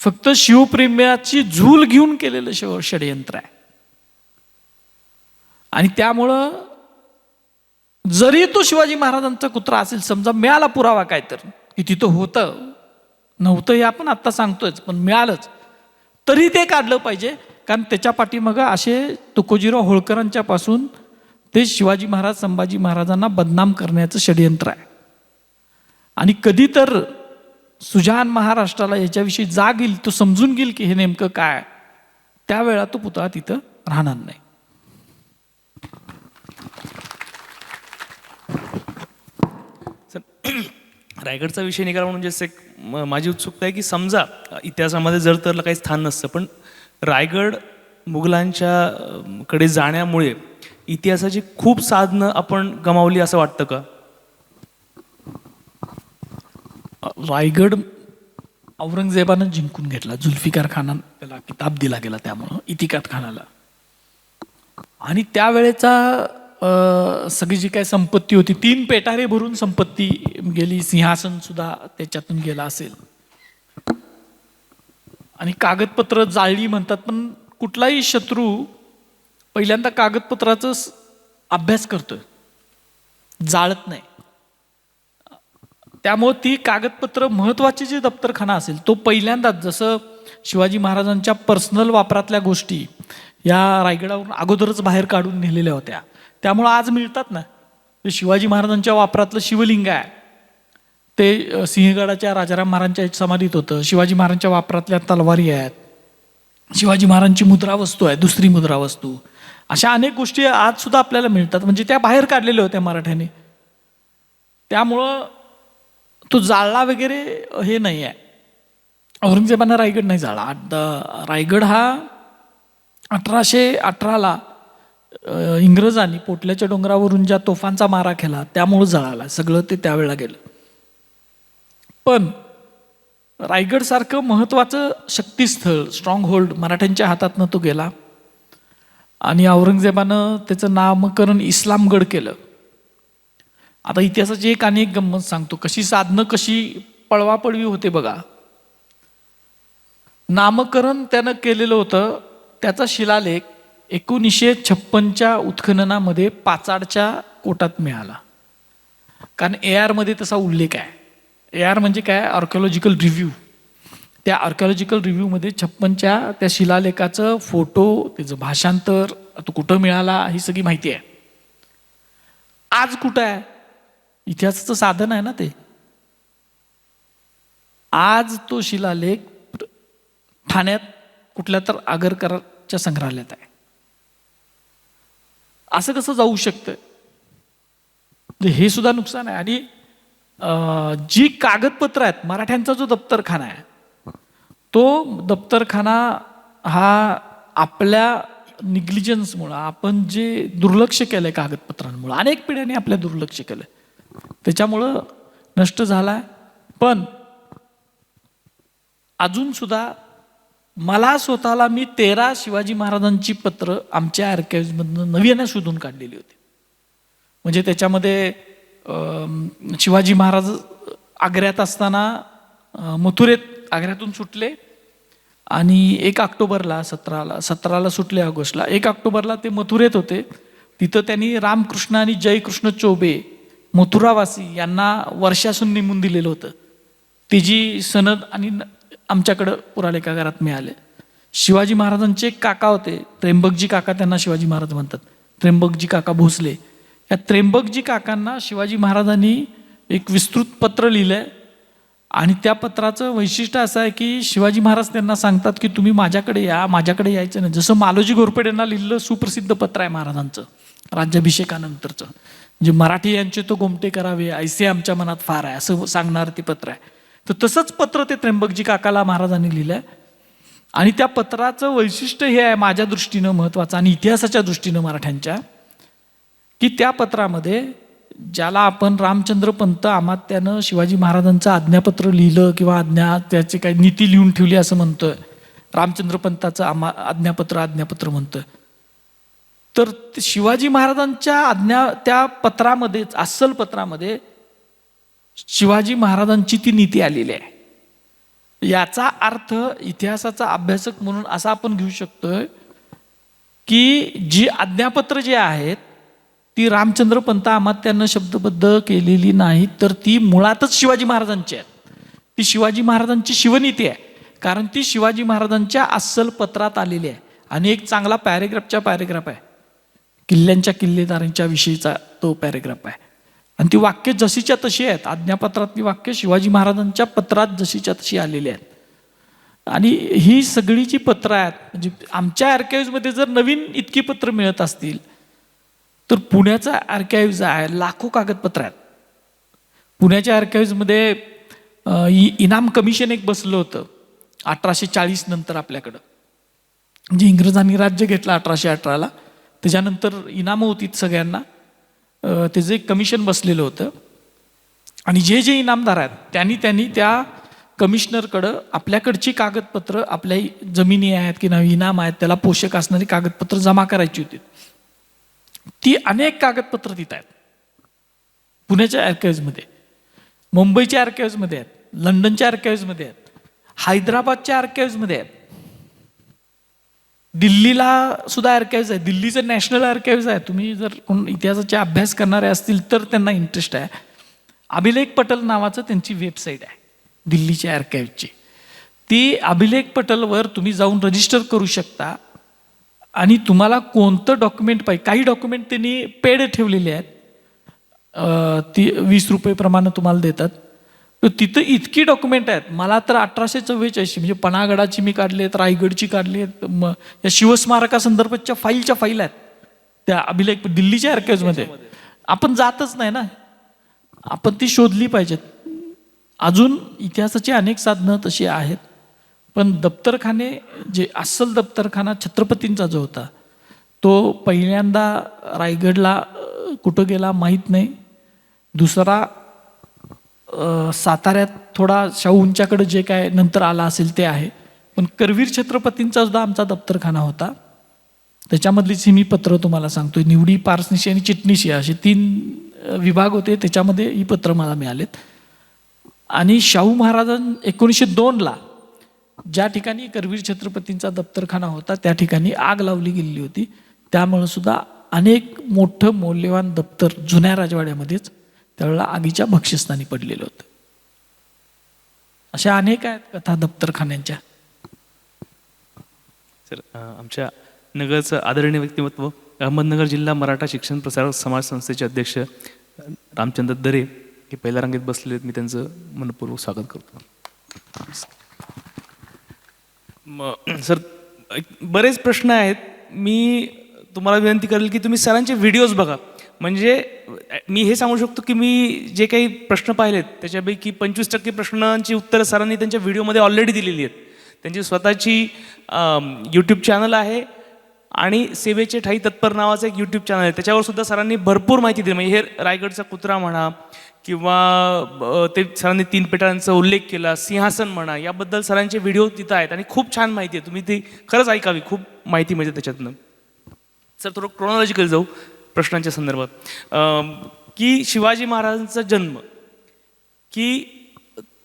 फक्त शिवप्रेम्याची झूल घेऊन केलेलं शिव षडयंत्र आहे. आणि त्यामुळं जरी तो शिवाजी महाराजांचा कुत्रा असेल समजा मिळाला पुरावा काय तर की तिथं होतं. नव्हतं हे आपण आत्ता सांगतोयच पण मिळालंच. तरी ते काढलं पाहिजे कारण त्याच्या पाठीमागं असे तुकोजीराव होळकरांच्या पासून ते शिवाजी महाराज संभाजी महाराजांना बदनाम करण्याचं षडयंत्र आहे. आणि कधी तर सुजान महाराष्ट्राला याच्याविषयी जाग येईल तो समजून घेईल की हे नेमकं काय त्यावेळा तो पुतळा तिथं राहणार नाही. रायगडचा विषय निघाला म्हणून जसं एक माझी उत्सुकता आहे की समजा इतिहासामध्ये जर तरला काही स्थान नसतं पण रायगड मुघलांच्या कडे जाण्यामुळे इतिहासाची खूप साधनं आपण गमावली असं वाटतं का? रायगड औरंगजेबानं जिंकून घेतला. जुल्फिकार खानानं त्याला किताब दिला गेला त्यामुळं इतिकात खानाला. आणि त्यावेळेचा सगळी जी काय संपत्ती होती तीन पेटारे भरून संपत्ती गेली सिंहासन सुद्धा त्याच्यातून गेला असेल. आणि कागदपत्र जाळली म्हणतात पण कुठलाही शत्रू पहिल्यांदा कागदपत्राचा अभ्यास करतोय. जाळत नाही. त्यामुळं ती कागदपत्र महत्त्वाचे जे दप्तरखाना असेल तो पहिल्यांदाच जसं शिवाजी महाराजांच्या पर्सनल वापरातल्या गोष्टी या रायगडावरून अगोदरच बाहेर काढून नेलेल्या होत्या. त्यामुळं आज मिळतात ना ते शिवाजी महाराजांच्या वापरातलं शिवलिंग आहे. ते सिंहगडाच्या राजाराम महाराजांच्या समाधीत होतं शिवाजी महाराजांच्या वापरातल्या तलवारी आहेत. शिवाजी महाराजांची मुद्रा वस्तू आहे दुसरी मुद्रा वस्तू अशा अनेक गोष्टी आज सुद्धा आपल्याला मिळतात म्हणजे त्या बाहेर काढलेल्या होत्या मराठ्याने. त्यामुळं तो जाळला वगैरे हे नाही आहे औरंगजेबानं रायगड नाही जाळला. द रायगड हा अठराशे अठराला इंग्रजांनी पोटल्याच्या डोंगरावरून ज्या तोफांचा मारा केला त्यामुळं जळाला. सगळं ते त्यावेळेला गेलं. पण रायगडसारखं महत्त्वाचं शक्तीस्थळ स्ट्रॉंग होल्ड मराठ्यांच्या हातातनं तो गेला. आणि औरंगजेबानं त्याचं नामकरण इस्लामगड केलं. आता इतिहासाची एक आणि एक गंमत सांगतो. कशी साधनं कशी पळवापळवी होते बघा. नामकरण त्यानं केलेलं होतं. त्याचा शिलालेख एकोणीसशे छप्पनच्या उत्खननामध्ये पाचाडच्या कोटात मिळाला. कारण ए आरमध्ये तसा उल्लेख आहे. ए आर म्हणजे काय? आर्किओलॉजिकल रिव्ह्यू त्या आर्किओलॉजिकल रिव्ह्यूमध्ये छप्पनच्या त्या शिलालेखाचं फोटो त्याचं भाषांतर तो कुठं मिळाला ही सगळी माहिती आहे. आज कुठं आहे? इतिहासाचं साधन आहे ना ते. आज तो शिलालेख ठाण्यात कुठल्या तर आगरकरच्या संग्रहालयात आहे. असं कसं जाऊ शकतं म्हणजे हे सुद्धा नुकसान आहे. आणि जी कागदपत्र आहेत मराठ्यांचा जो दप्तरखाना आहे तो दप्तरखाना हा आपल्या निग्लिजन्समुळं आपण जे दुर्लक्ष केलंय कागदपत्रांमुळं अनेक पिढ्यांनी आपल्या दुर्लक्ष केलंय. त्याच्यामुळं नष्ट झाला पण अजून सुद्धा मला स्वतःला मी तेरा शिवाजी महाराजांची पत्र आमच्या आर्काईव्हमधनं नवीन शोधून काढलेली होती. म्हणजे त्याच्यामध्ये शिवाजी महाराज आग्र्यात असताना मथुरेत आग्र्यातून सुटले आणि एक ऑक्टोबरला सतराला सतराला सुटले ऑगस्टला. एक ऑक्टोबरला ते मथुरेत होते. तिथं त्यांनी रामकृष्ण आणि जयकृष्ण चोबे मथुरावासी यांना वर्षासून नेमून दिलेलं होतं. तिची सनद आणि न- आमच्याकडं पुरालेखागारात मिळाले. शिवाजी महाराजांचे एक काका होते. त्र्यंबकजी काका त्यांना शिवाजी महाराज म्हणतात. त्र्यंबकजी काका भोसले. या त्र्यंबकजी काकांना शिवाजी महाराजांनी एक विस्तृत पत्र लिहिलंय. आणि त्या पत्राचं वैशिष्ट्य असं आहे की शिवाजी महाराज त्यांना सांगतात की तुम्ही माझ्याकडे या माझ्याकडे यायचं नाही. जसं मालोजी घोरपडे यांना सुप्रसिद्ध पत्र आहे महाराजांचं राज्याभिषेकानंतरचं. म्हणजे मराठी यांचे तो गोमटे करावे ऐसे आमच्या मनात फार आहे असं सांगणार ते पत्र आहे. तर तसंच पत्र ते त्र्यंबकजी काकाला महाराजांनी लिहिलं आहे आणि त्या पत्राचं वैशिष्ट्य हे आहे माझ्या दृष्टीनं महत्त्वाचं आणि इतिहासाच्या दृष्टीनं मराठ्यांच्या की त्या पत्रामध्ये ज्याला आपण रामचंद्र पंत आमात्यानं शिवाजी महाराजांचं आज्ञापत्र लिहिलं किंवा आज्ञा त्याची काही नीती लिहून ठेवली असं म्हणतोय. रामचंद्र पंताचं आमा आज्ञापत्र आज्ञापत्र म्हणतोय. तर शिवाजी महाराजांच्या आज्ञा त्या पत्रामध्ये अस्सल पत्रामध्ये शिवाजी महाराजांची ती नीती आलेली आहे. याचा अर्थ इतिहासाचा अभ्यासक म्हणून असा आपण घेऊ शकतोय की जी आज्ञापत्र जे आहेत ती रामचंद्र पंत अमात्यांना शब्दबद्ध केलेली नाही तर ती मुळातच शिवाजी महाराजांची आहेत. ती शिवाजी महाराजांची शिवनीती आहे कारण ती शिवाजी महाराजांच्या अस्सल पत्रात आलेली आहे. आणि एक चांगला पॅरेग्राफच्या पॅरेग्राफ आहे. किल्ल्यांच्या किल्लेदारांच्या विषयीचा तो पॅरेग्राफ आहे. आणि ती वाक्य जशीच्या तशी आहेत. आज्ञापत्रातली वाक्य शिवाजी महाराजांच्या पत्रात जशीच्या तशी आलेली आहेत. आणि ही सगळी जी पत्रं आहेत म्हणजे आमच्या आर्काईव्हमध्ये जर नवीन इतकी पत्र मिळत असतील तर पुण्याचा आर्काईव्ज आहे लाखो कागदपत्र आहेत. पुण्याच्या आर्काईव्जमध्ये इनाम कमिशन एक बसलं होतं अठराशे चाळीस नंतर आपल्याकडं. म्हणजे इंग्रजांनी राज्य घेतलं अठराशे अठराला. त्याच्यानंतर इनामं होती सगळ्यांना. त्याचं एक कमिशन बसलेलं होतं. आणि जे जे इनामदार आहेत त्यांनी त्यांनी त्या कमिशनरकडं आपल्याकडची कागदपत्र आपल्या जमिनी आहेत की नाही इनाम आहेत त्याला पोषक असणारी कागदपत्र जमा करायची होती. ती अनेक कागदपत्र तिथं आहेत. पुण्याच्या आर्काईव्जमध्ये मुंबईच्या आर्काईव्जमध्ये आहेत. लंडनच्या आर्काईव्जमध्ये आहेत. हैदराबादच्या आर्काईव्जमध्ये आहेत. दिल्लीला सुद्धा आर्काईव्ज आहे. दिल्लीचं नॅशनल आर्काईव्ज आहे. तुम्ही जर कोण इतिहासाचे अभ्यास करणारे असतील तर त्यांना इंटरेस्ट आहे. अभिलेख पटल नावाचं त्यांची वेबसाईट आहे. दिल्लीच्या आर्काईव्हची ती अभिलेख पटलवर तुम्ही जाऊन रजिस्टर करू शकता. आणि तुम्हाला कोणतं डॉक्युमेंट पाहिजे काही डॉक्युमेंट त्यांनी पेड ठेवलेले आहेत. ती वीस रुपये प्रमाणे तुम्हाला देतात. तिथं इतकी डॉक्युमेंट आहेत. मला तर अठराशे चव्वेचाळीसची म्हणजे पनागडाची मी काढली आहेत रायगडची काढली आहेत म या शिवस्मारकासंदर्भातच्या फाईलच्या फाईल आहेत. त्या अभिलेख दिल्लीच्या आर्काईव्जमध्ये आपण जातच नाही ना. आपण ती शोधली पाहिजेत. अजून इतिहासाची अनेक साधनं तशी आहेत. पण दप्तरखाने जे अस्सल दप्तरखाना छत्रपतींचा जो होता तो पहिल्यांदा रायगडला कुठं गेला माहीत नाही. दुसरा साताऱ्यात थोडा शाहूंच्याकडे जे काय नंतर आला असेल ते आहे. पण करवीर छत्रपतींचा सुद्धा आमचा दप्तरखाना होता. त्याच्यामधलीच ही मी पत्र तुम्हाला सांगतोय. निवडी पारसनिशी आणि चिटणीशी असे तीन विभाग होते. त्याच्यामध्ये ही पत्र मला मिळालेत. आणि शाहू महाराजां एकोणीसशे दोनला ज्या ठिकाणी करवीर छत्रपतींचा दप्तरखाना होता त्या ठिकाणी आग लावली गेलेली होती. त्यामुळं सुद्धा अनेक मोठं मौल्यवान दप्तर जुन्या राजवाड्यामध्येच त्यावेळेला आगीच्या भक्षस्थानी पडलेलं होतं. अशा अनेक आहेत कथा दप्तरखान्यांच्या. सर आमच्या नगरचं आदरणीय व्यक्तिमत्व अहमदनगर जिल्हा मराठा शिक्षण प्रसारक समाज संस्थेचे अध्यक्ष रामचंद्र दरे हे पहिल्या रांगेत बसलेले आहेत. मी त्यांचं मनपूर्वक स्वागत करतो. मग सर एक बरेच प्रश्न आहेत. मी तुम्हाला विनंती करेल की तुम्ही सरांचे व्हिडिओज बघा. म्हणजे मी हे सांगू शकतो की मी जे काही प्रश्न पाहिलेत त्याच्यापैकी पंचवीस टक्के प्रश्नांची उत्तरं सरांनी त्यांच्या व्हिडिओमध्ये ऑलरेडी दिलेली आहेत. त्यांची स्वतःची यूट्यूब चॅनल आहे आणि सेवेचे ठाई तत्पर नावाचं एक यूट्यूब चॅनल आहे. त्याच्यावर सुद्धा सरांनी भरपूर माहिती दिली. म्हणजे हे रायगडचा कुत्रा म्हणा किंवा ते सरांनी तीन पेटांचा उल्लेख केला सिंहासन म्हणा याबद्दल सरांचे व्हिडिओ तिथं आहेत आणि खूप छान माहिती आहे. तुम्ही ती खरंच ऐकावी. खूप माहिती मिळते त्याच्यातनं. सर थोडं क्रोनॉलॉजिकल जाऊ. प्रश्नांच्या संदर्भात. की शिवाजी महाराजांचा जन्म की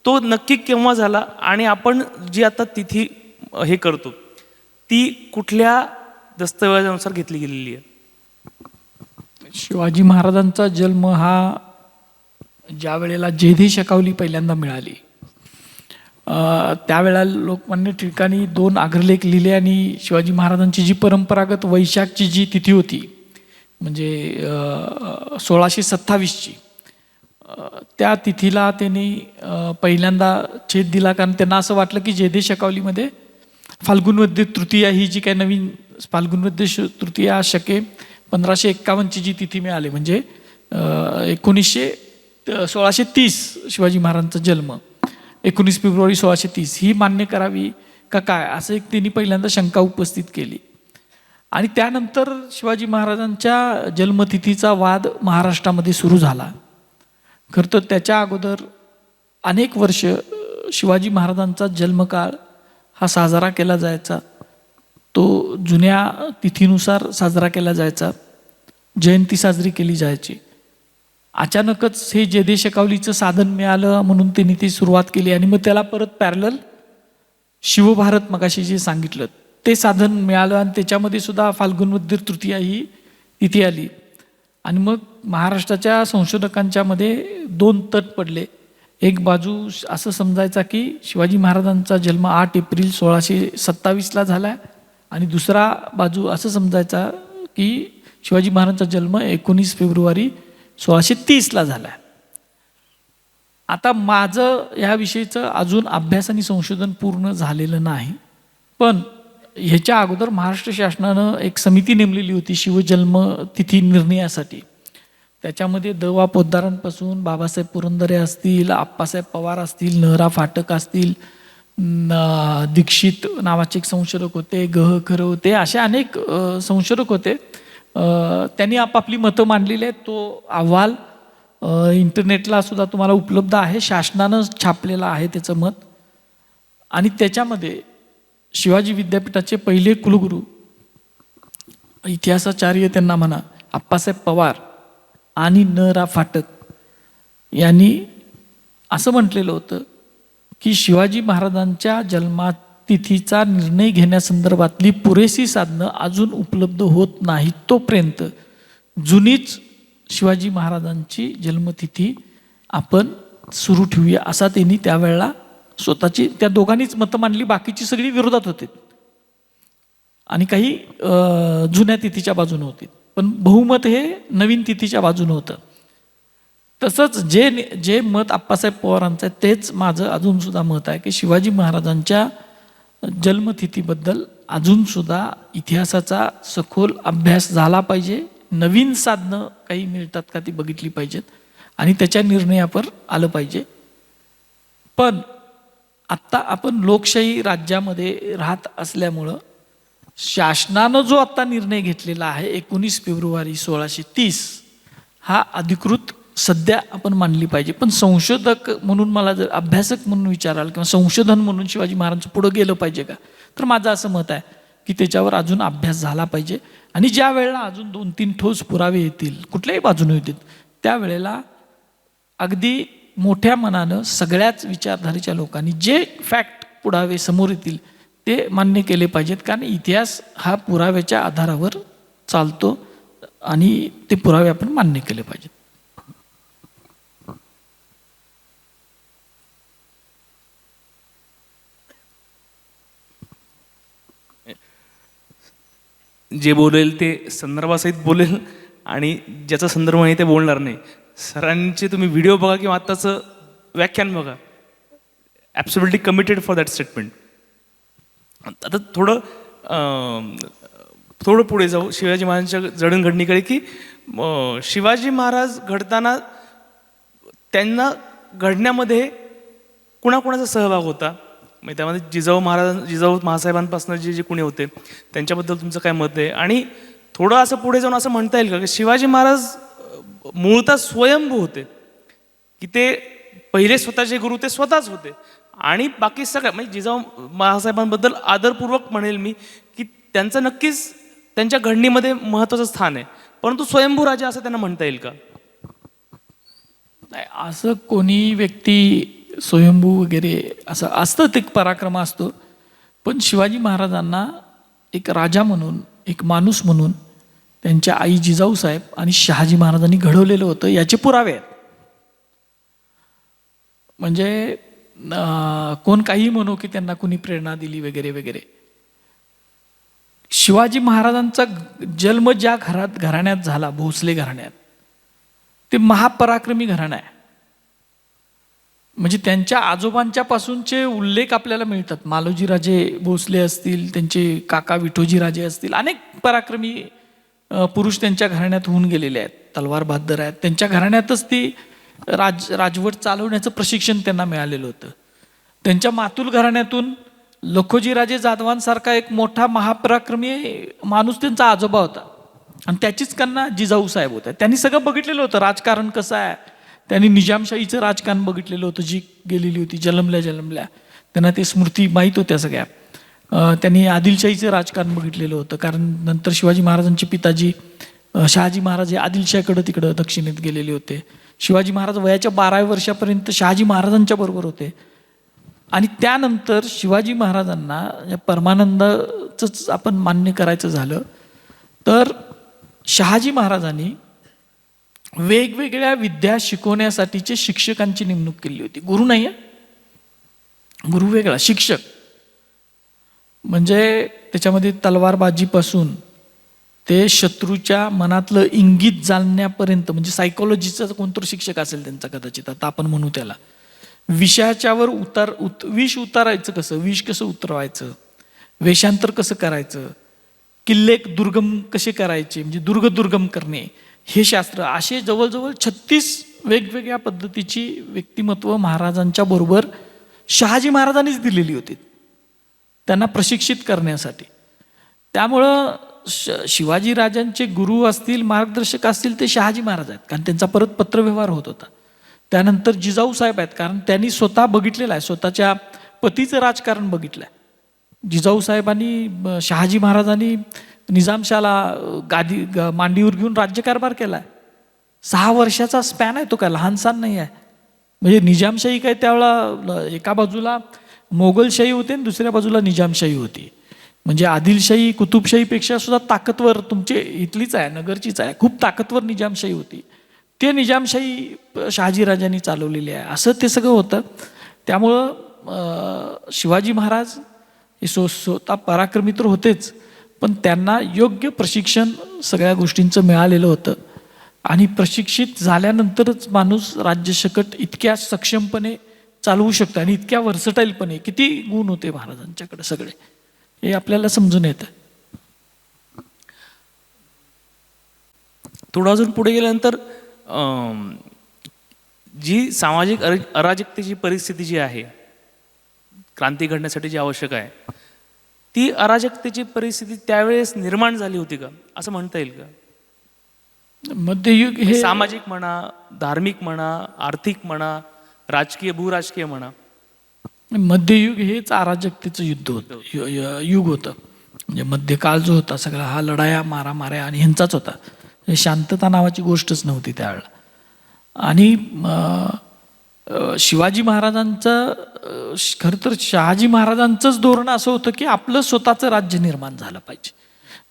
तो नक्की केव्हा झाला आणि आपण जी आता तिथी हे करतो ती कुठल्या दस्तऐवजानुसार घेतली गेलेली आहे? शिवाजी महाराजांचा जन्म हा ज्या वेळेला जेधी शकावली पहिल्यांदा मिळाली त्यावेळा त्यावेळेला लोकमान्य ठिकाणी दोन अग्रलेख लिहिले आणि शिवाजी महाराजांची जी परंपरागत वैशाखची जी तिथी होती म्हणजे सोळाशे सत्तावीसची. त्या तिथीला त्यांनी पहिल्यांदा छेद दिला कारण त्यांना असं वाटलं की जेदे शकावलीमध्ये फाल्गुनवद्य तृतीया ही जी काही नवीन फाल्गुनवद्य श- तृतीया शके पंधराशे एक्कावन्नची जी तिथी मिळाली म्हणजे एकोणीसशे सोळाशे तीस शिवाजी महाराजांचा जन्म. एकोणीस फेब्रुवारी सोळाशे तीस. ही मान्य करावी का काय? असं एक त्यांनी पहिल्यांदा शंका उपस्थित केली. आणि त्यानंतर शिवाजी महाराजांच्या जन्मतिथीचा वाद महाराष्ट्रामध्ये सुरू झाला. खरं तर त्याच्या अगोदर अनेक वर्ष शिवाजी महाराजांचा जन्मकाळ हा साजरा केला जायचा. तो जुन्या तिथीनुसार साजरा केला जायचा. जयंती साजरी केली जायची. अचानकच हे जयदेश शकावलीचं साधन मिळालं म्हणून त्यांनी ती सुरुवात केली आणि मग त्याला परत पॅरलल शिवभारत मगाशी जे सांगितलं. ते साधन मिळालं आणि त्याच्यामध्ये सुद्धा फाल्गुन मध्य तृतीया ही तिथे आली. आणि मग महाराष्ट्राच्या संशोधकांच्या मध्ये दोन तट पडले. एक बाजू असं समजायचा की शिवाजी महाराजांचा जन्म आठ एप्रिल सोळाशे सत्तावीसला झाला आणि दुसरा बाजू असं समजायचा की शिवाजी महाराजांचा जन्म एकोणीस फेब्रुवारी सोळाशे तीसला झाला. आता माझं ह्या विषयीचं अजून अभ्यास आणि संशोधन पूर्ण झालेलं नाही. पण ह्याच्या अगोदर महाराष्ट्र शासनानं एक समिती नेमलेली होती शिवजन्म तिथी निर्णयासाठी. त्याच्यामध्ये द वा पोद्दारांपासून बाबासाहेब पुरंदरे असतील आप्पासाहेब पवार असतील नहरा फाटक असतील दीक्षित नावाचे एक संशोधक होते गह खरं होते असे अनेक संशोधक होते. त्यांनी आपापली मतं मांडलेली आहेत. तो अहवाल इंटरनेटला सुद्धा तुम्हाला उपलब्ध आहे. शासनानं छापलेला आहे त्याचं मत. आणि त्याच्यामध्ये शिवाजी विद्यापीठाचे पहिले कुलगुरू. इतिहासाचार्य त्यांना म्हणा आप्पासाहेब पवार आणि न रा फाटक यांनी असं म्हटलेलं होतं की शिवाजी महाराजांच्या जन्मातिथीचा निर्णय घेण्यासंदर्भातली पुरेशी साधनं अजून उपलब्ध होत नाहीत तोपर्यंत जुनीच शिवाजी महाराजांची जन्मतिथी आपण सुरू ठेवूया असा त्यांनी त्यावेळेला स्वतःची त्या दोघांनीच मतं मांडली बाकीची सगळी विरोधात होते. आणि काही जुन्या तिथीच्या बाजूने होती. पण बहुमत हे नवीन तिथीच्या बाजूने होतं. तसंच जे जे मत आप्पासाहेब पवारांचं आहे तेच माझं अजूनसुद्धा मत आहे की शिवाजी महाराजांच्या जन्मतिथीबद्दल अजूनसुद्धा इतिहासाचा सखोल अभ्यास झाला पाहिजे. नवीन साधनं काही मिळतात का ती बघितली पाहिजेत. आणि त्याच्या निर्णयावर आलं पाहिजे. पण आत्ता आपण लोकशाही राज्यामध्ये राहत असल्यामुळं शासनानं जो आत्ता निर्णय घेतलेला आहे एकोणीस फेब्रुवारी सोळाशे तीस हा अधिकृत सध्या आपण मानली पाहिजे. पण संशोधक म्हणून मला जर अभ्यासक म्हणून विचाराल किंवा संशोधन म्हणून शिवाजी महाराजांचं पुढं गेलं पाहिजे का? तर माझं असं मत आहे की त्याच्यावर अजून अभ्यास झाला पाहिजे. आणि ज्या वेळेला अजून दोन तीन ठोस पुरावे येतील कुठल्याही बाजूने येतील त्यावेळेला अगदी मोठ्या मनानं सगळ्याच विचारधारेच्या लोकांनी जे फॅक्ट पुरावे समोर येतील ते मान्य केले पाहिजेत. कारण इतिहास हा पुराव्याच्या आधारावर चालतो आणि ते पुरावे आपण मान्य केले पाहिजेत. जे बोलेल ते संदर्भासहित बोलेल आणि ज्याचा संदर्भ नाही ते बोलणार नाही. सरांचे तुम्ही व्हिडिओ बघा किंवा आत्ताचं व्याख्यान बघा. Absolutely committed for that statement आता थोडं थोडं पुढे जाऊ. शिवाजी महाराजांच्या जडणघडणीकडे की शिवाजी महाराज घडताना त्यांना घडण्यामध्ये कुणाकुणाचा सहभाग होता? म्हणजे त्यामध्ये जिजाऊ महाराज जिजाऊ महासाहेबांपासून जे जे कुणी होते त्यांच्याबद्दल तुमचं काय मत आहे? आणि थोडं असं पुढे जाऊन असं म्हणता येईल का? की शिवाजी महाराज मूळतः स्वयंभू होते. की ते पहिले स्वतःचे गुरु ते स्वतःच होते. आणि बाकी सगळ्या म्हणजे जिजाऊ महासाहेबांबद्दल आदरपूर्वक म्हणेल मी की त्यांचं नक्कीच त्यांच्या घडणीमध्ये महत्त्वाचं स्थान आहे. परंतु स्वयंभू राजा असं त्यांना म्हणता येईल का? नाही असं कोणी व्यक्ती स्वयंभू वगैरे असं असतं ते पराक्रम असतो. पण शिवाजी महाराजांना एक राजा म्हणून एक माणूस म्हणून त्यांच्या आई जिजाऊ साहेब आणि शहाजी महाराजांनी घडवलेलं होतं याचे पुरावे आहेत. म्हणजे कोण काही म्हणू की त्यांना कुणी प्रेरणा दिली वगैरे वगैरे. शिवाजी महाराजांचा जन्म ज्या घरात घराण्यात झाला भोसले घराण्यात ते महापराक्रमी घराणं आहे. म्हणजे त्यांच्या आजोबांच्या पासूनचे उल्लेख आपल्याला मिळतात. मालोजीराजे भोसले असतील त्यांचे काका विठोजीराजे असतील अनेक पराक्रमी पुरुष त्यांच्या घराण्यात होऊन गेलेले आहेत. तलवार बहादर आहेत. त्यांच्या घराण्यातच ती राज राजवट चालवण्याचं प्रशिक्षण त्यांना मिळालेलं होतं. त्यांच्या मातुल घराण्यातून लखोजीराजे जाधवांसारखा एक मोठा महापराक्रमी माणूस त्यांचा आजोबा होता. आणि त्याचीच त्यांना जिजाऊ साहेब होत्या. त्यांनी सगळं बघितलेलं होतं. राजकारण कसं आहे? त्यांनी निजामशाहीचं राजकारण बघितलेलं होतं. जी गेलेली होती जलमल्या जलमल्या. त्यांना ते स्मृती माहीत होत्या सगळ्या. त्यांनी आदिलशाहीचं राजकारण बघितलेलं होतं. कारण नंतर शिवाजी महाराजांचे पिताजी शहाजी महाराज हे आदिलशाहीकडं तिकडं दक्षिणेत गेलेले होते. शिवाजी महाराज वयाच्या बाराव्या वर्षापर्यंत शहाजी महाराजांच्या बरोबर होते. आणि त्यानंतर शिवाजी महाराजांना या परमानंदाचंच आपण मान्य करायचं झालं. तर शहाजी महाराजांनी वेगवेगळ्या विद्या शिकवण्यासाठीचे शिक्षकांची नेमणूक केली होती. गुरु नाही गुरु वेगळा शिक्षक. म्हणजे त्याच्यामध्ये तलवारबाजीपासून ते शत्रूच्या मनातलं इंगित जाणण्यापर्यंत म्हणजे सायकोलॉजीचा कोणतरी शिक्षक असेल त्यांचा कदाचित आता आपण म्हणू त्याला. विषयाच्यावर उतार उत विष उतारायचं कसं? विष कसं उतरवायचं? वेषांतर कसं करायचं? किल्ले दुर्गम कसे करायचे? म्हणजे दुर्ग दुर्गम करणे हे शास्त्र. असे जवळजवळ छत्तीस वेगवेगळ्या पद्धतीची व्यक्तिमत्व महाराजांच्या बरोबर शहाजी महाराजांनीच दिलेली होती. त्यांना प्रशिक्षित करण्यासाठी. त्यामुळं श शिवाजी राजांचे गुरु असतील मार्गदर्शक असतील ते शहाजी महाराज आहेत. कारण त्यांचा परत पत्रव्यवहार होत होता. त्यानंतर जिजाऊ साहेब आहेत. कारण त्यांनी स्वतः बघितलेलं आहे. स्वतःच्या पतीचं राजकारण बघितलं आहे जिजाऊ साहेबांनी शहाजी महाराजांनी निजामशाला गादी ग- मांडीवर घेऊन राज्यकारभार केला आहे सहा वर्षाचा स्पॅन आहे तो काय? लहानसान नाही आहे. म्हणजे निजामशाही काय त्यावेळा एका बाजूला मोगलशाही होते आणि दुसऱ्या बाजूला निजामशाही होती. म्हणजे आदिलशाही कुतुबशाहीपेक्षा सुद्धा ताकदवर तुमचे इथलीच आहे नगरचीच आहे खूप ताकदवर निजामशाही होती. ते निजामशाही शहाजीराजांनी चालवलेली आहे. असं ते सगळं होतं. त्यामुळं शिवाजी महाराज हे सो स्वतः पराक्रमी तर होतेच पण त्यांना योग्य प्रशिक्षण सगळ्या गोष्टींचं मिळालेलं होतं. आणि प्रशिक्षित झाल्यानंतरच माणूस राज्यशकट इतक्या सक्षमपणे चालवू शकतो. आणि इतक्या वर्सटाईलपणे किती गुण होते महाराजांच्याकडे सगळे. हे आपल्याला समजून येतं. थोडं अजून पुढे गेल्यानंतर जी सामाजिक अरा- अराजकतेची परिस्थिती जी आहे क्रांती घडण्यासाठी जी आवश्यक आहे ती अराजकतेची परिस्थिती त्यावेळेस निर्माण झाली होती का? असं म्हणता येईल का? मध्ययुग हे सामाजिक म्हणा धार्मिक म्हणा आर्थिक म्हणा राजकीय भूराजकीय म्हणा. मध्ययुग हेच अराजकतेचं युद्ध होतं. युग होतं. म्हणजे मध्यकाळ जो होता सगळा हा लढाया मारामाऱ्या आणि ह्यांचाच होता. म्हणजे शांतता नावाची गोष्टच नव्हती त्यावेळेला. आणि शिवाजी महाराजांचं खरं तर शहाजी महाराजांचंच धोरण असं होतं की आपलं स्वतःचं राज्य निर्माण झालं पाहिजे.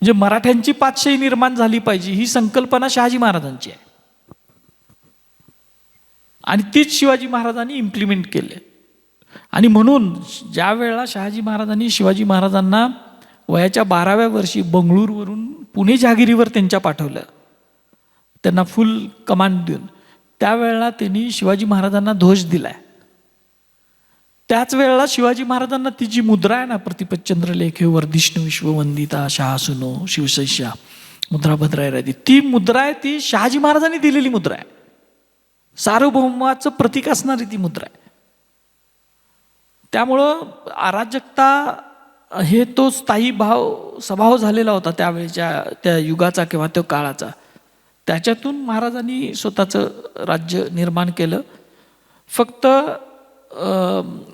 म्हणजे मराठ्यांची पाचशाही निर्माण झाली पाहिजे ही संकल्पना शहाजी महाराजांची आहे. आणि तीच शिवाजी महाराजांनी इम्प्लिमेंट केले. आणि म्हणून ज्या वेळेला शहाजी महाराजांनी शिवाजी महाराजांना वयाच्या बाराव्या वर्षी बंगळूरवरून पुणे जहागिरीवर त्यांच्या पाठवलं त्यांना फुल कमांड देऊन त्यावेळेला त्यांनी शिवाजी महाराजांना ध्वज दिलाय. त्याच वेळेला शिवाजी महाराजांना ती जी मुद्रा आहे ना प्रतिपतचंद्र लेखे वर्धिष्णू विश्ववंदिता शहासुनो शिवशैष्या मुद्रा भद्रायरादी ती मुद्रा आहे ती शहाजी महाराजांनी दिलेली मुद्रा आहे. सार्वभौमाचं प्रतीक असणारी ती मुद्रा आहे. त्यामुळं अराजकता हे तो स्थायी भाव स्वभाव झालेला होता त्यावेळेच्या त्या युगाचा किंवा त्या काळाचा. त्याच्यातून महाराजांनी स्वतःचं राज्य निर्माण केलं. फक्त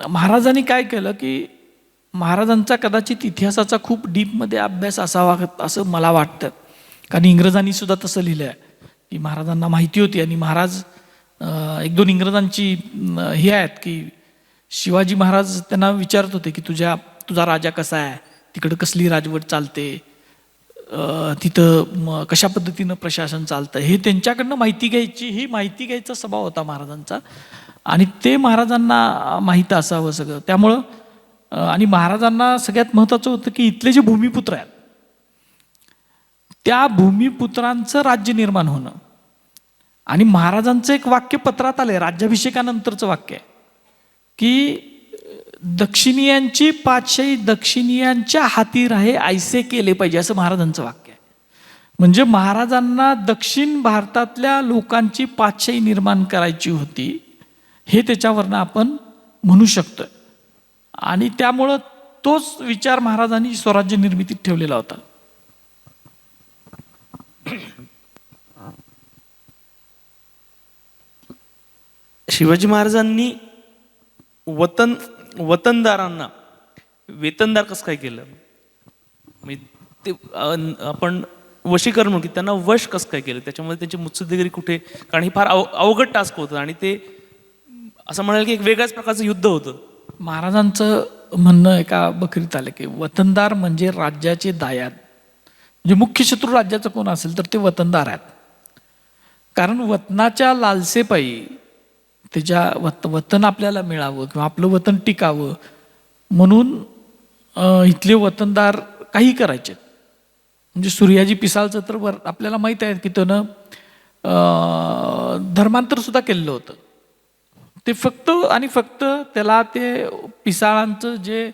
महाराजांनी काय केलं की महाराजांचा कदाचित इतिहासाचा खूप डीपमध्ये अभ्यास असावा असं मला वाटतं. कारण इंग्रजांनी सुद्धा तसं लिहिलं आहे की महाराजांना माहिती होती आणि महाराज एक दोन इंग्रजांची हे आहेत की शिवाजी महाराज त्यांना विचारत होते की तुझ्या तुझा राजा कसा आहे? तिकडं कसली राजवट चालते? तिथं कशा पद्धतीनं प्रशासन चालतं? हे त्यांच्याकडनं माहिती घ्यायची ही माहिती घ्यायचा स्वभाव होता महाराजांचा. आणि ते महाराजांना माहीत असावं सगळं. त्यामुळं आणि महाराजांना सगळ्यात महत्त्वाचं होतं की इथले जे भूमिपुत्र आहेत त्या भूमिपुत्रांचं राज्य निर्माण होणं. आणि महाराजांचं एक वाक्य पत्रात आलंय राज्याभिषेकानंतरचं वाक्य आहे की दक्षिणीयांची पाचशाही दक्षिणीयांच्या हाती राहे ऐसे केले पाहिजे असं महाराजांचं वाक्य आहे. म्हणजे महाराजांना दक्षिण भारतातल्या लोकांची पाचशाही निर्माण करायची होती हे त्याच्यावरनं आपण म्हणू शकतो आणि त्यामुळं तोच विचार महाराजांनी स्वराज्य निर्मितीत ठेवलेला होता. शिवाजी महाराजांनी वतन वतनदारांना वेतनदार कसं काय केलं? म्हणजे ते आपण वशीकरण म्हणू की त्यांना वश कसं काय केलं? त्याच्यामध्ये त्यांची मुत्सद्देगिरी कुठे? कारण ही फार अव अवघड टास्क होतं आणि ते असं म्हणाल की एक वेगळ्याच प्रकारचं युद्ध होतं. महाराजांचं म्हणणं एका बकरीत आलं की वतनदार म्हणजे राज्याचे दायात म्हणजे मुख्य शत्रू राज्याचं कोण असेल तर ते वतनदार आहेत. कारण वतनाच्या लालसेपायी त्याच्या वत वतन आपल्याला मिळावं किंवा आपलं वतन टिकावं म्हणून इथले वतनदार काही करायचे. म्हणजे सूर्याजी पिसाळचं तर वर आपल्याला माहीत आहे की त्यानं धर्मांतरसुद्धा केलेलं होतं. ते फक्त आणि फक्त त्याला ते पिसाळांचं जे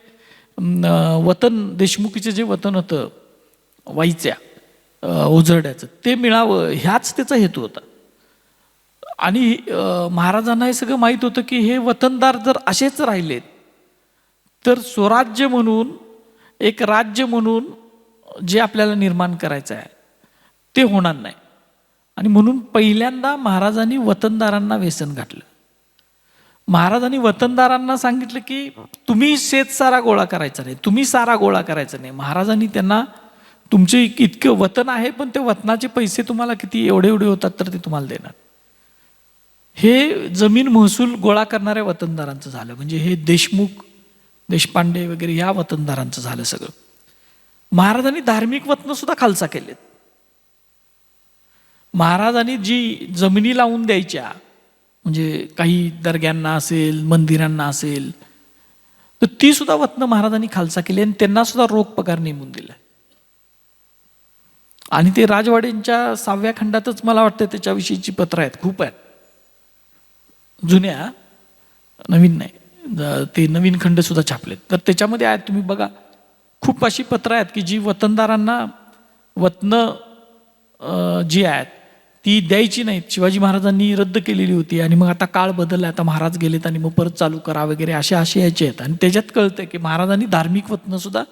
वतन देशमुखीचं जे वतन होतं वाईच्या ओझरड्याचं ते मिळावं ह्याच त्याचा हेतू होता. आणि महाराजांना हे सगळं माहीत होतं की हे वतनदार जर असेच राहिलेत तर स्वराज्य म्हणून एक राज्य म्हणून जे आपल्याला निर्माण करायचं आहे ते होणार नाही. आणि म्हणून पहिल्यांदा महाराजांनी वतनदारांना व्यसन घातलं. महाराजांनी वतनदारांना सांगितलं की तुम्ही शेत सारा गोळा करायचा नाही तुम्ही सारा गोळा करायचा नाही. महाराजांनी त्यांना तुमचे इतकं वतन आहे पण ते वतनाचे पैसे तुम्हाला किती एवढे एवढे होतात तर ते तुम्हाला देणार. हे जमीन महसूल गोळा करणाऱ्या वतनदारांचं झालं. म्हणजे हे देशमुख देशपांडे वगैरे या वतनदारांचं झालं सगळं. महाराजांनी धार्मिक वतन सुद्धा खालसा केलेत. महाराजांनी जी जमिनी लावून द्यायच्या म्हणजे काही दर्ग्यांना असेल मंदिरांना असेल तर ती सुद्धा वतनं महाराजांनी खालसा केली आणि त्यांना सुद्धा रोख पगार नेमून दिला आणि ते राजवाड्यांच्या सहाव्या खंडातच मला वाटतं त्याच्याविषयीची पत्र आहेत खूप आहेत. जुन्या नवीन नाही. ते नवीन खंडसुद्धा छापलेत. तर त्याच्यामध्ये आहेत तुम्ही बघा खूप अशी पत्रं आहेत की जी वतनदारांना वतनं जी आहेत ती द्यायची नाहीत. शिवाजी महाराजांनी रद्द केलेली होती आणि मग आता काळ बदलला आता महाराज गेलेत आणि मग परत चालू करा वगैरे असे असे यायचे आहेत. आणि त्याच्यात कळतं की महाराजांनी धार्मिक वतनंसुद्धा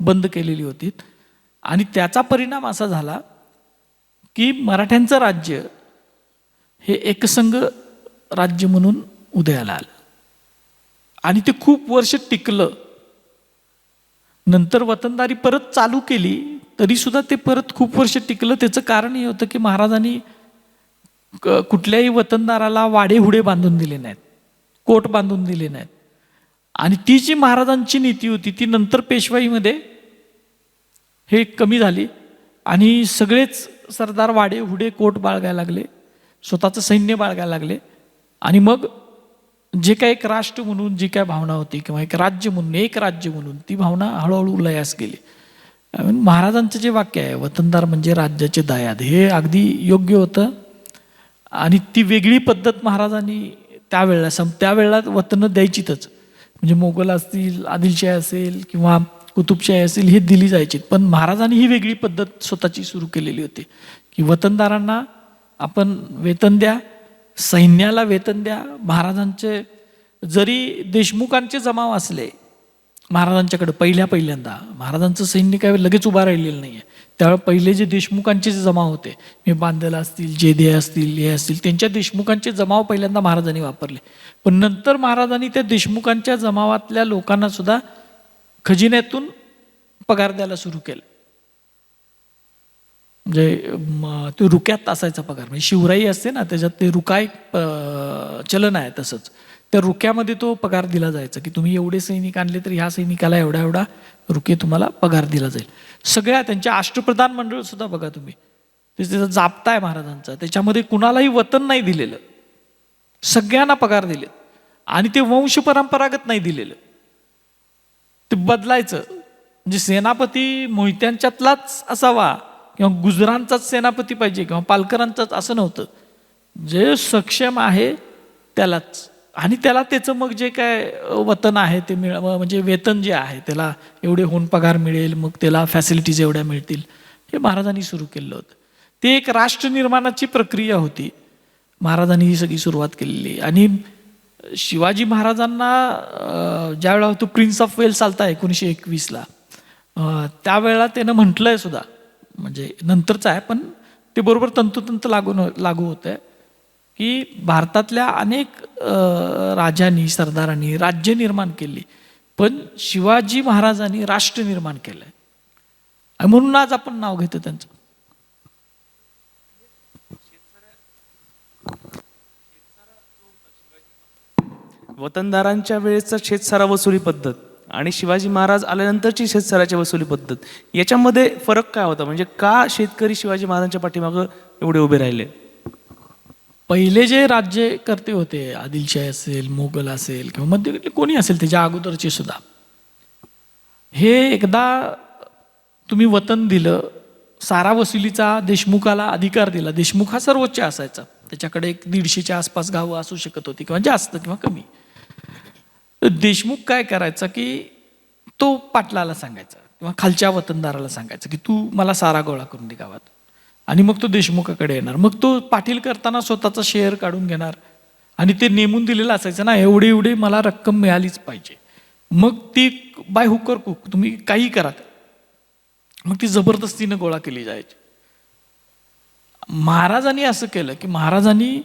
बंद केलेली होती. आणि त्याचा परिणाम असा झाला की मराठ्यांचं राज्य हे एकसंघ राज्य म्हणून उदयाला आलं. आणि ते खूप वर्ष टिकलं. नंतर वतनदारी परत चालू केली तरी सुद्धा ते परत खूप वर्ष टिकलं. त्याचं कारण हे होतं की महाराजांनी कुठल्याही वतनदाराला वाडेहुडे बांधून दिले नाहीत कोट बांधून दिले नाहीत. आणि ती जी महाराजांची नीती होती ती नंतर पेशवाईमध्ये हे कमी झाली. आणि सगळेच सरदार वाडे हुडे कोट बाळगायला लागले स्वतःचं सैन्य बाळगायला लागले. आणि मग जे काय एक राष्ट्र म्हणून जी काय भावना होती किंवा एक राज्य म्हणून एक राज्य म्हणून ती भावना हळूहळू लयास गेली. महाराजांचं जे वाक्य आहे वतनदार म्हणजे राज्याचे दायाद हे अगदी योग्य होतं. आणि ती वेगळी पद्धत महाराजांनी त्यावेळेला सम त्यावेळेला वतनं द्यायचीतच. म्हणजे मोगल असतील आदिलशाही असेल किंवा कुतुबशाही असेल हे दिली जायची पण महाराजांनी ही वेगळी पद्धत स्वतःची सुरू केलेली होती. की वतनदारांना आपण वेतन द्या सैन्याला वेतन द्या. महाराजांचे जरी देशमुखांचे जमाव असले महाराजांच्याकडे पहिल्या पहिल्यांदा महाराजांचं सैन्य काय लगेच उभा राहिलेलं नाही आहे त्यावेळेस पहिले जे देशमुखांचे जे जमाव होते मी बांदल असतील जेदे असतील हे असतील त्यांच्या देशमुखांचे जमाव पहिल्यांदा महाराजांनी वापरले. पण नंतर महाराजांनी त्या देशमुखांच्या जमावातल्या लोकांनासुद्धा खजिन्यातून पगार द्यायला सुरू केलं. म्हणजे ते रुक्यात असायचा पगार. म्हणजे शिवराई असते ना त्याच्यात ते रुकाय चलन आहे तसंच. त्या रुक्यामध्ये तो पगार दिला जायचा की तुम्ही एवढे सैनिक आणले तर ह्या सैनिकाला एवढा एवढा रुके तुम्हाला पगार दिला जाईल. सगळ्या त्यांच्या अष्टप्रधान मंडळ सुद्धा बघा तुम्ही. ते त्याचा जापता आहे महाराजांचा. त्याच्यामध्ये कुणालाही वतन नाही दिलेलं. सगळ्यांना पगार दिले. आणि ते वंश परंपरागत नाही दिलेलं. ते बदलायचं. म्हणजे सेनापती मोहित्यांच्यातलाच असावा. किंवा गुजरांचाच सेनापती पाहिजे किंवा पालकरांचाच असं नव्हतं. जे सक्षम आहे त्यालाच. आणि त्याला त्याचं मग जे काय वतन आहे ते मिळ म्हणजे वेतन जे आहे त्याला एवढे होऊन पगार मिळेल मग त्याला फॅसिलिटीज एवढ्या मिळतील हे महाराजांनी सुरू केलं होतं. ते एक राष्ट्र निर्माणाची प्रक्रिया होती. महाराजांनी ही सगळी सुरुवात केलेली. आणि शिवाजी महाराजांना अं, ज्यावेळेला तो प्रिन्स ऑफ वेल्स आलता एकोणीसशे एकवीसला त्यावेळेला त्यानं म्हटलंय सुद्धा म्हणजे नंतरचं आहे पण ते बरोबर तंतोतंत लागून लागू होतं की भारतातल्या अनेक राजांनी सरदारांनी राज्य निर्माण केली पण शिवाजी महाराजांनी राष्ट्र निर्माण केलं आहे म्हणून आज आपण नाव घेतो त्यांचं. वतनदारांच्या वेळेचा शेतसारा वसुली पद्धत. आणि शिवाजी महाराज आल्यानंतरची शेतसाराची वसुली पद्धत. याच्यामध्ये फरक काय होता? म्हणजे का शेतकरी शिवाजी महाराजांच्या पाठीमागं एवढे उभे राहिले? पहिले जे राज्यकर्ते होते आदिलशाही असेल मोगल असेल किंवा मध्य कोणी असेल त्याच्या अगोदरचे सुद्धा. हे एकदा तुम्ही वतन दिलं सारा वसुलीचा देशमुखाला अधिकार दिला. देशमुख हा सर्वोच्च असायचा. त्याच्याकडे एक दीडशेच्या आसपास गावं असू शकत होती किंवा जास्त किंवा कमी. देशमुख काय करायचा की तो पाटलाला सांगायचा किंवा खालच्या वतनदाराला सांगायचा की तू मला सारा गोळा करून दे गावात. आणि मग तो देशमुखाकडे येणार. मग तो पाटील करताना स्वतःचा शेअर काढून घेणार. आणि ते नेमून दिलेलं असायचं ना एवढे एवढे मला रक्कम मिळालीच पाहिजे. मग ती बाय हुकर कुक तुम्ही काही करा मग ती जबरदस्तीनं गोळा केली जायची. महाराजांनी असं केलं की महाराजांनी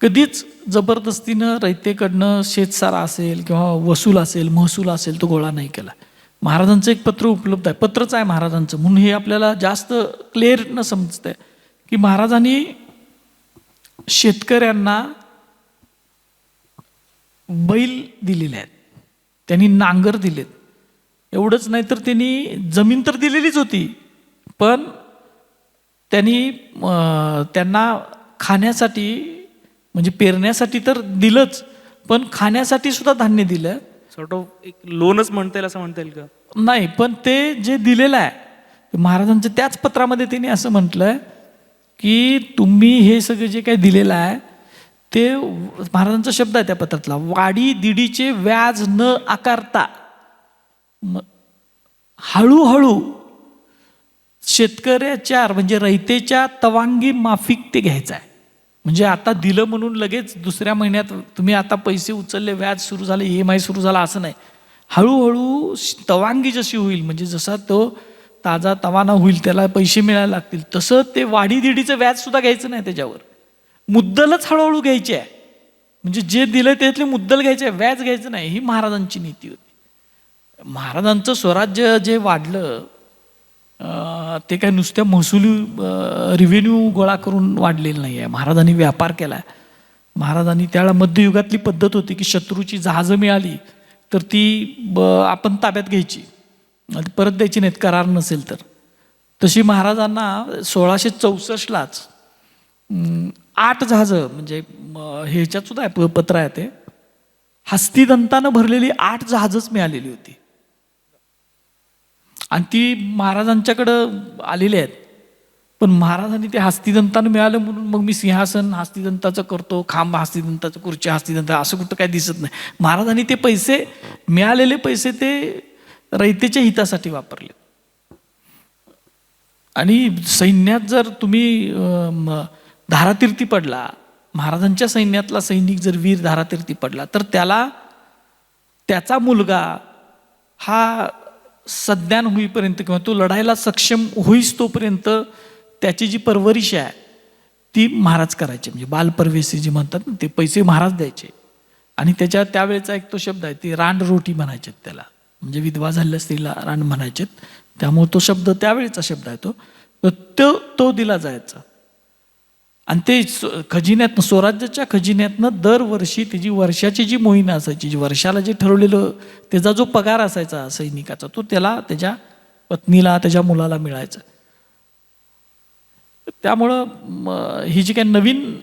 कधीच जबरदस्तीनं रयतेकडनं शेतसारा असेल किंवा वसूल असेल महसूल असेल तो गोळा नाही केला. महाराजांचं एक पत्र उपलब्ध आहे पत्रच आहे महाराजांचं. म्हणून हे आपल्याला जास्त क्लिअर न समजतंय की महाराजांनी शेतकऱ्यांना बैल दिलेले आहेत. त्यांनी नांगर दिलेत. एवढंच नाही तर त्यांनी जमीन तर दिलेलीच होती पण त्यांनी त्यांना खाण्यासाठी म्हणजे पेरण्यासाठी तर दिलंच पण खाण्यासाठी सुद्धा धान्य दिलं. सॉर्ट ऑफ एक लोनच म्हणता येईल असं म्हणता येईल का? नाही पण ते जे दिलेलं आहे महाराजांच्या त्याच पत्रामध्ये त्यांनी असं म्हटलंय की तुम्ही हे सगळं जे काही दिलेलं आहे ते महाराजांचा शब्द आहे त्या पत्रातला वाडी दिडीचे व्याज न आकारता हळूहळू शेतकऱ्याच्या म्हणजे रयतेच्या तवांगी माफिक ते घ्यायचं आहे. म्हणजे आता दिलं म्हणून लगेच दुसऱ्या महिन्यात तुम्ही आता पैसे उचलले व्याज सुरू झाले ई एम आय सुरू झाला असं नाही. हळूहळू तवांगी जशी होईल म्हणजे जसा तो ताजा तवाना होईल त्याला पैसे मिळायला लागतील तसं ते वाढीदिडीचं व्याजसुद्धा घ्यायचं नाही त्याच्यावर. मुद्दलच हळूहळू घ्यायची आहे. म्हणजे जे दिलं त्यातले मुद्दल घ्यायचे आहे, व्याज घ्यायचं नाही ही महाराजांची नीती होती. महाराजांचं स्वराज्य जे वाढलं ते काय नुसत्या महसुली रिव्हेन्यू गोळा करून वाढलेलं नाही आहे महाराजांनी व्यापार केला आहे महाराजांनी त्याला मध्ययुगातली पद्धत होती की शत्रूची जहाजं मिळाली तर ती ब आपण ताब्यात घ्यायची. परत द्यायची नाहीत करार नसेल तर. तशी महाराजांना सोळाशे चौसष्टलाच आठ जहाजं म्हणजे ह्याच्यात सुद्धा प- पत्र आहे ते. हस्तिदंतानं भरलेली आठ जहाजच मिळालेली होती. आणि ती महाराजांच्याकडं आलेली आहेत. पण महाराजांनी ते हस्तिदंतानं मिळालं म्हणून मग मी सिंहासन हस्तिदंताचं करतो खांब हस्तिदंताचं खुर्ची हस्तिदंत असं कुठं काय दिसत नाही. महाराजांनी ते पैसे मिळालेले पैसे ते रयतेच्या हितासाठी वापरले. आणि सैन्यात जर तुम्ही धारातीर्थी पडला महाराजांच्या सैन्यातला सैनिक जर वीर धारातीर्थी पडला तर त्याला त्याचा मुलगा हा सज्ञान होईपर्यंत किंवा तो लढायला सक्षम होईस तोपर्यंत त्याची जी परवरिश आहे ती महाराज करायची. म्हणजे बालपरवेशी जी म्हणतात ना ते पैसे महाराज द्यायचे. आणि त्याच्या त्यावेळेचा एक तो शब्द आहे ती रांड रोटी म्हणायचे त्याला. म्हणजे विधवा झालेल्या स्त्रीला रांड म्हणायचे. त्यामुळे तो शब्द त्यावेळेचा शब्द आहे तो. तो तो दिला जायचा. आणि ते खजिन्यातनं स्वराज्याच्या खजिन्यातनं दरवर्षी त्याची वर्षाची जी मोहीम असायची जी वर्षाला जे ठरवलेलं त्याचा जो पगार असायचा सैनिकाचा तो त्याला त्याच्या पत्नीला त्याच्या मुलाला मिळायचा. त्यामुळं ही जी काही नवीन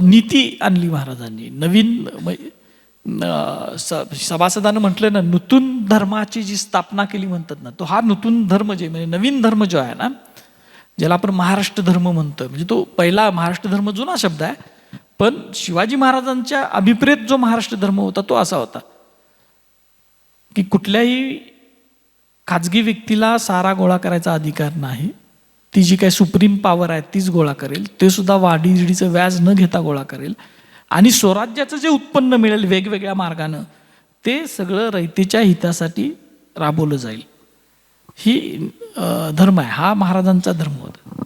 नीती आणली महाराजांनी नवीन स- सभासदानं म्हटलं ना नूतन धर्माची जी स्थापना केली म्हणतात ना तो हा नूतन धर्म जे म्हणजे नवीन धर्म जो आहे ना ज्याला आपण महाराष्ट्र धर्म म्हणतो म्हणजे तो पहिला महाराष्ट्र धर्म जुना शब्द आहे पण शिवाजी महाराजांच्या अभिप्रेत जो महाराष्ट्र धर्म होता तो असा होता. की कुठल्याही खाजगी व्यक्तीला सारा गोळा करायचा अधिकार नाही. ती जी काही सुप्रीम पॉवर आहे तीच गोळा करेल. ते सुद्धा वाढीडीचं व्याज न घेता गोळा करेल. आणि स्वराज्याचं जे उत्पन्न मिळेल वेगवेगळ्या मार्गानं ते सगळं रयतेच्या हितासाठी राबवलं जाईल. ही धर्म आहे. हा महाराजांचा धर्म होता.